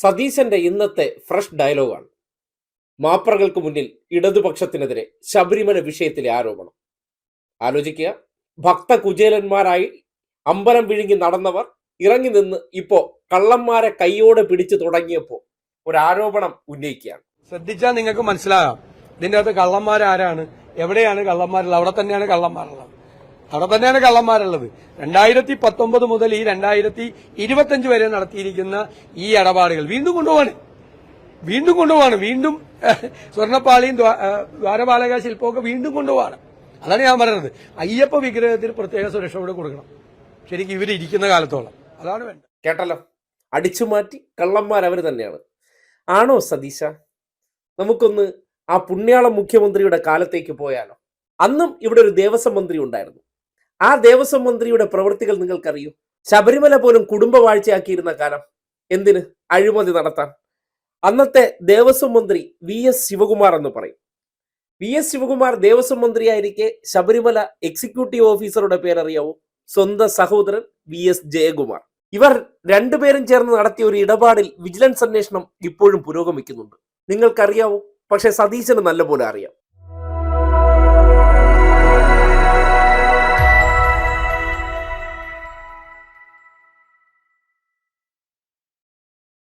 സതീശന്റെ ഇന്നത്തെ ഫ്രഷ് ഡയലോഗാണ്. മാപ്രകൾക്ക് മുന്നിൽ ഇടതുപക്ഷത്തിനെതിരെ ശബരിമല വിഷയത്തിലെ ആരോപണം. ആലോചിക്കുക. ഭക്ത കുചേലന്മാരായി അമ്പലം വിഴുങ്ങി നടന്നവർ ഇറങ്ങി നിന്ന് ഇപ്പോ കള്ളന്മാരെ കൈയോടെ പിടിച്ചു തുടങ്ങിയപ്പോ ഒരു ആരോപണം ഉന്നയിക്കുകയാണ്. ശ്രദ്ധിച്ചാൽ നിങ്ങൾക്ക് മനസ്സിലാകാം. ഇതിന്റെ അകത്ത് കള്ളന്മാരാരാണ്? എവിടെയാണ് കള്ളന്മാരുള്ളത്? അവിടെ തന്നെയാണ് കള്ളന്മാരുള്ളത്. അവിടെ തന്നെയാണ് കള്ളന്മാരുള്ളത്. രണ്ടായിരത്തി പത്തൊമ്പത് മുതൽ ഈ രണ്ടായിരത്തി ഇരുപത്തഞ്ച് വരെ നടത്തിയിരിക്കുന്ന ഈ ഇടപാടുകൾ വീണ്ടും കൊണ്ടുപോവാണ്. വീണ്ടും കൊണ്ടുപോവാണ്. വീണ്ടും സ്വർണപ്പാളിയും ദ്വാരപാലക ശില്പമൊക്കെ വീണ്ടും കൊണ്ടുപോവാണ്. അതാണ് ഞാൻ പറയുന്നത്. അയ്യപ്പ വിഗ്രഹത്തിന് പ്രത്യേക സുരക്ഷ കൂടെ കൊടുക്കണം. ശരിക്കും ഇവർ ഇരിക്കുന്ന കാലത്തോളം. അതാണ് വേണ്ടത്. കേട്ടല്ലോ. അടിച്ചു മാറ്റി കള്ളന്മാർ അവർ തന്നെയാണ്. ആണോ സതീശ? നമുക്കൊന്ന് ആ പുണ്യാളം മുഖ്യമന്ത്രിയുടെ കാലത്തേക്ക് പോയാലോ. അന്നും ഇവിടെ ഒരു ദേവസ്വം മന്ത്രി ഉണ്ടായിരുന്നു. ആ ദേവസ്വം മന്ത്രിയുടെ പ്രവൃത്തികൾ നിങ്ങൾക്കറിയൂ? ശബരിമല പോലും കുടുംബവാഴ്ചയാക്കിയിരുന്ന കാലം. എന്തിന്? അഴിമതി നടത്താൻ. അന്നത്തെ ദേവസ്വം മന്ത്രി വി എസ് ശിവകുമാർ എന്ന് പറയും. വി എസ് ശിവകുമാർ ദേവസ്വം മന്ത്രിയായിരിക്കെ ശബരിമല എക്സിക്യൂട്ടീവ് ഓഫീസറുടെ പേരറിയാവൂ. സ്വന്തം സഹോദരൻ വി എസ് ജയകുമാർ. ഇവർ രണ്ടുപേരും ചേർന്ന് നടത്തിയ ഒരു ഇടപാടിൽ വിജിലൻസ് അന്വേഷണം ഇപ്പോഴും പുരോഗമിക്കുന്നുണ്ട്. നിങ്ങൾക്കറിയാവോ. പക്ഷെ സതീശന് നല്ലപോലെ അറിയാം.